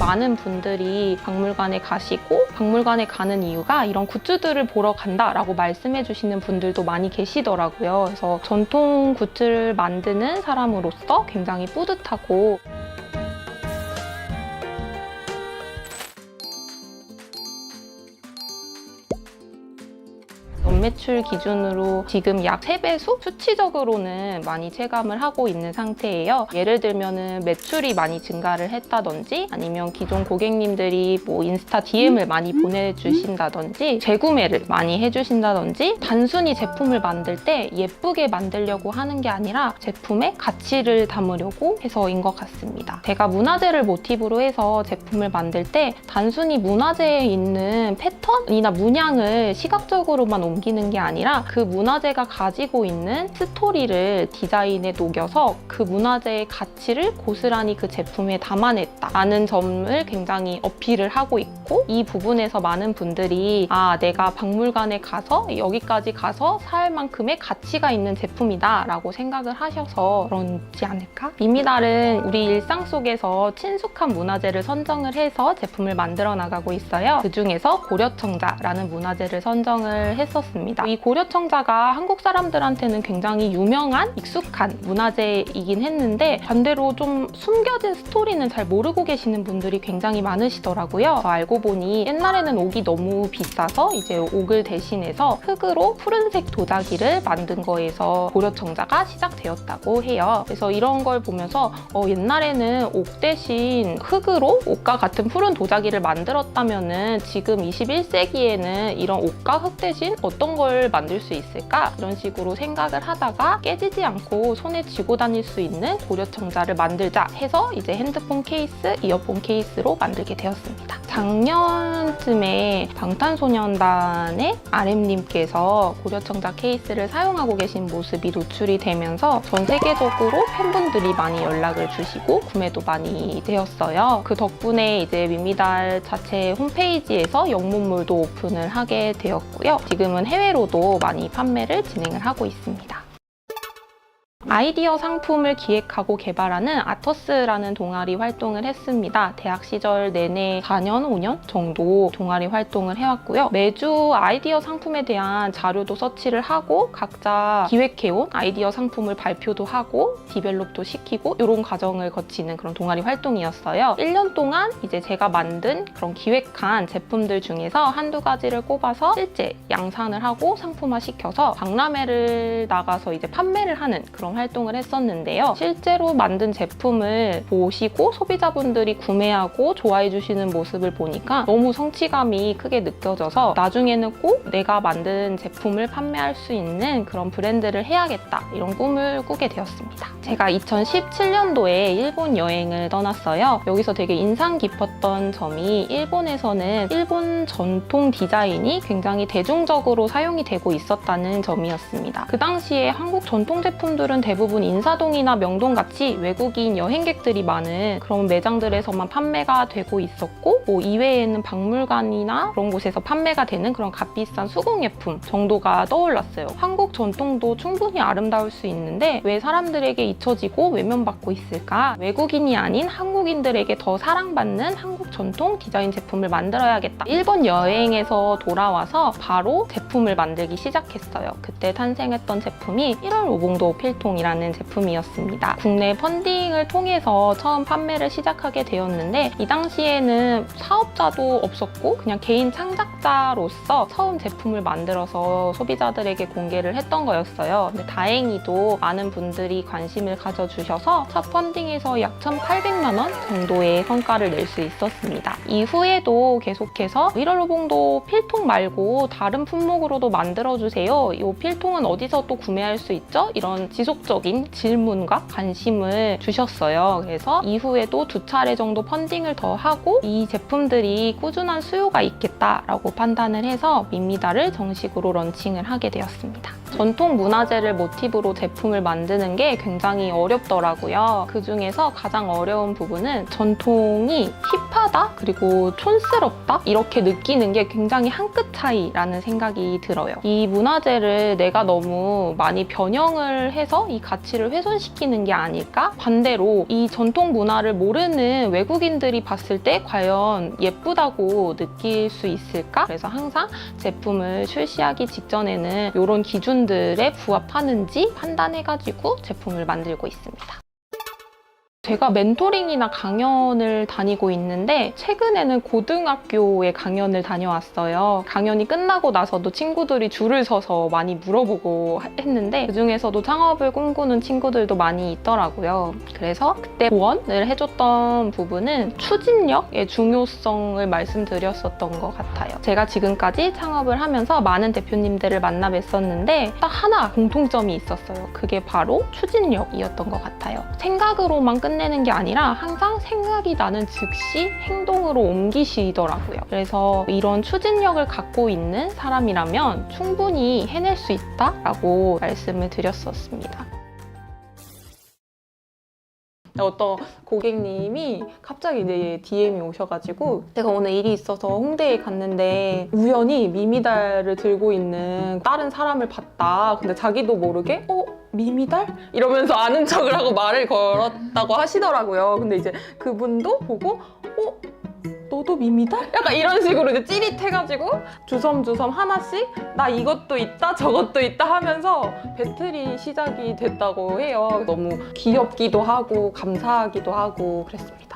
많은 분들이 박물관에 가시고 박물관에 가는 이유가 이런 굿즈들을 보러 간다라고 말씀해 주시는 분들도 많이 계시더라고요. 그래서 전통 굿즈를 만드는 사람으로서 굉장히 뿌듯하고 매출 기준으로 지금 약 3배수 수치적으로는 많이 체감을 하고 있는 상태예요. 예를 들면은 매출이 많이 증가를 했다든지 아니면 기존 고객님들이 뭐 인스타 DM을 많이 보내주신다든지 재구매를 많이 해주신다든지 단순히 제품을 만들 때 예쁘게 만들려고 하는 게 아니라 제품의 가치를 담으려고 해서인 것 같습니다. 제가 문화재를 모티브로 해서 제품을 만들 때 단순히 문화재에 있는 패턴이나 문양을 시각적으로만 옮기는 게 아니라 그 문화재가 가지고 있는 스토리를 디자인에 녹여서 그 문화재의 가치를 고스란히 그 제품에 담아냈다라는 점을 굉장히 어필을 하고 있고 이 부분에서 많은 분들이 아 내가 박물관에 가서 여기까지 가서 살 만큼의 가치가 있는 제품이다 라고 생각을 하셔서 그런지 않을까? 미미달은 우리 일상 속에서 친숙한 문화재를 선정을 해서 제품을 만들어 나가고 있어요. 그 중에서 고려청자라는 문화재를 선정을 했었습니다. 이 고려청자가 한국 사람들한테는 굉장히 유명한 익숙한 문화재이긴 했는데 반대로 좀 숨겨진 스토리는 잘 모르고 계시는 분들이 굉장히 많으시더라고요. 알고 보니 옛날에는 옥이 너무 비싸서 이제 옥을 대신해서 흙으로 푸른색 도자기를 만든 거에서 고려청자가 시작되었다고 해요. 그래서 이런 걸 보면서 어, 옛날에는 옥 대신 흙으로 옥과 같은 푸른 도자기를 만들었다면은 지금 21세기에는 이런 옥과 흙 대신 어떤 걸 만들 수 있을까? 이런 식으로 생각을 하다가 깨지지 않고 손에 쥐고 다닐 수 있는 고려청자를 만들자 해서 이제 핸드폰 케이스, 이어폰 케이스로 만들게 되었습니다. 작년쯤에 방탄소년단의 RM님께서 고려청자 케이스를 사용하고 계신 모습이 노출이 되면서 전 세계적으로 팬분들이 많이 연락을 주시고 구매도 많이 되었어요. 그 덕분에 이제 미미달 자체 홈페이지에서 영문물도 오픈을 하게 되었고요. 지금은 해외로도 많이 판매를 진행을 하고 있습니다. 아이디어 상품을 기획하고 개발하는 아터스라는 동아리 활동을 했습니다. 대학 시절 내내 4년, 5년 정도 동아리 활동을 해왔고요. 매주 아이디어 상품에 대한 자료도 서치를 하고 각자 기획해온 아이디어 상품을 발표도 하고 디벨롭도 시키고 이런 과정을 거치는 그런 동아리 활동이었어요. 1년 동안 이제 제가 만든 그런 기획한 제품들 중에서 한두 가지를 꼽아서 실제 양산을 하고 상품화 시켜서 박람회를 나가서 이제 판매를 하는 그런 활동을 했었는데요. 실제로 만든 제품을 보시고 소비자분들이 구매하고 좋아해 주시는 모습을 보니까 너무 성취감이 크게 느껴져서 나중에는 꼭 내가 만든 제품을 판매할 수 있는 그런 브랜드를 해야겠다 이런 꿈을 꾸게 되었습니다. 제가 2017년도에 일본 여행을 떠났어요. 여기서 되게 인상 깊었던 점이 일본에서는 일본 전통 디자인이 굉장히 대중적으로 사용이 되고 있었다는 점이었습니다. 그 당시에 한국 전통 제품들은 대부분 인사동이나 명동 같이 외국인 여행객들이 많은 그런 매장들에서만 판매가 되고 있었고 뭐 이외에는 박물관이나 그런 곳에서 판매가 되는 그런 값비싼 수공예품 정도가 떠올랐어요. 한국 전통도 충분히 아름다울 수 있는데 왜 사람들에게 잊혀지고 외면받고 있을까? 외국인이 아닌 한국인들에게 더 사랑받는 한국 전통 디자인 제품을 만들어야겠다. 일본 여행에서 돌아와서 바로 제품을 만들기 시작했어요. 그때 탄생했던 제품이 1월 오봉도 필통 이라는 제품이었습니다. 국내 펀딩을 통해서 처음 판매를 시작하게 되었는데 이 당시에는 사업자도 없었고 그냥 개인 창작자로서 처음 제품을 만들어서 소비자들에게 공개를 했던 거였어요. 근데 다행히도 많은 분들이 관심을 가져주셔서 첫 펀딩에서 약 1,800만 원 정도의 성과를 낼 수 있었습니다. 이후에도 계속해서 1월 호봉도 필통 말고 다른 품목으로도 만들어주세요. 이 필통은 어디서 또 구매할 수 있죠? 이런 지속 적인 질문과 관심을 주셨어요. 그래서 이후에도 두 차례 정도 펀딩을 더 하고 이 제품들이 꾸준한 수요가 있겠다라고 판단을 해서 밋미다를 정식으로 런칭을 하게 되었습니다. 전통 문화재를 모티브로 제품을 만드는 게 굉장히 어렵더라고요. 그 중에서 가장 어려운 부분은 전통이 힙하다 그리고 촌스럽다 이렇게 느끼는 게 굉장히 한 끗 차이라는 생각이 들어요. 이 문화재를 내가 너무 많이 변형을 해서 이 가치를 훼손시키는 게 아닐까? 반대로 이 전통 문화를 모르는 외국인들이 봤을 때 과연 예쁘다고 느낄 수 있을까? 그래서 항상 제품을 출시하기 직전에는 이런 기준 들에 부합하는지 판단해가지고 제품을 만들고 있습니다. 제가 멘토링이나 강연을 다니고 있는데 최근에는 고등학교에 강연을 다녀왔어요. 강연이 끝나고 나서도 친구들이 줄을 서서 많이 물어보고 했는데 그중에서도 창업을 꿈꾸는 친구들도 많이 있더라고요. 그래서 그때 조언을 해줬던 부분은 추진력의 중요성을 말씀드렸었던 것 같아요. 제가 지금까지 창업을 하면서 많은 대표님들을 만나 뵀었는데 딱 하나 공통점이 있었어요. 그게 바로 추진력이었던 것 같아요. 생각으로만 끝내 는 게 아니라 항상 생각이 나는 즉시 행동으로 옮기시더라고요. 그래서 이런 추진력을 갖고 있는 사람이라면 충분히 해낼 수 있다라고 말씀을 드렸었습니다. 어떤 고객님이 갑자기 이제 DM이 오셔가지고 제가 오늘 일이 있어서 홍대에 갔는데 우연히 미미달을 들고 있는 다른 사람을 봤다. 근데 자기도 모르게 어? 미미달? 이러면서 아는 척을 하고 말을 걸었다고 하시더라고요. 근데 이제 그분도 보고 어? 너도 미미달? 약간 이런 식으로 이제 찌릿해가지고 주섬주섬 하나씩 나 이것도 있다 저것도 있다 하면서 배틀이 시작이 됐다고 해요. 너무 귀엽기도 하고 감사하기도 하고 그랬습니다.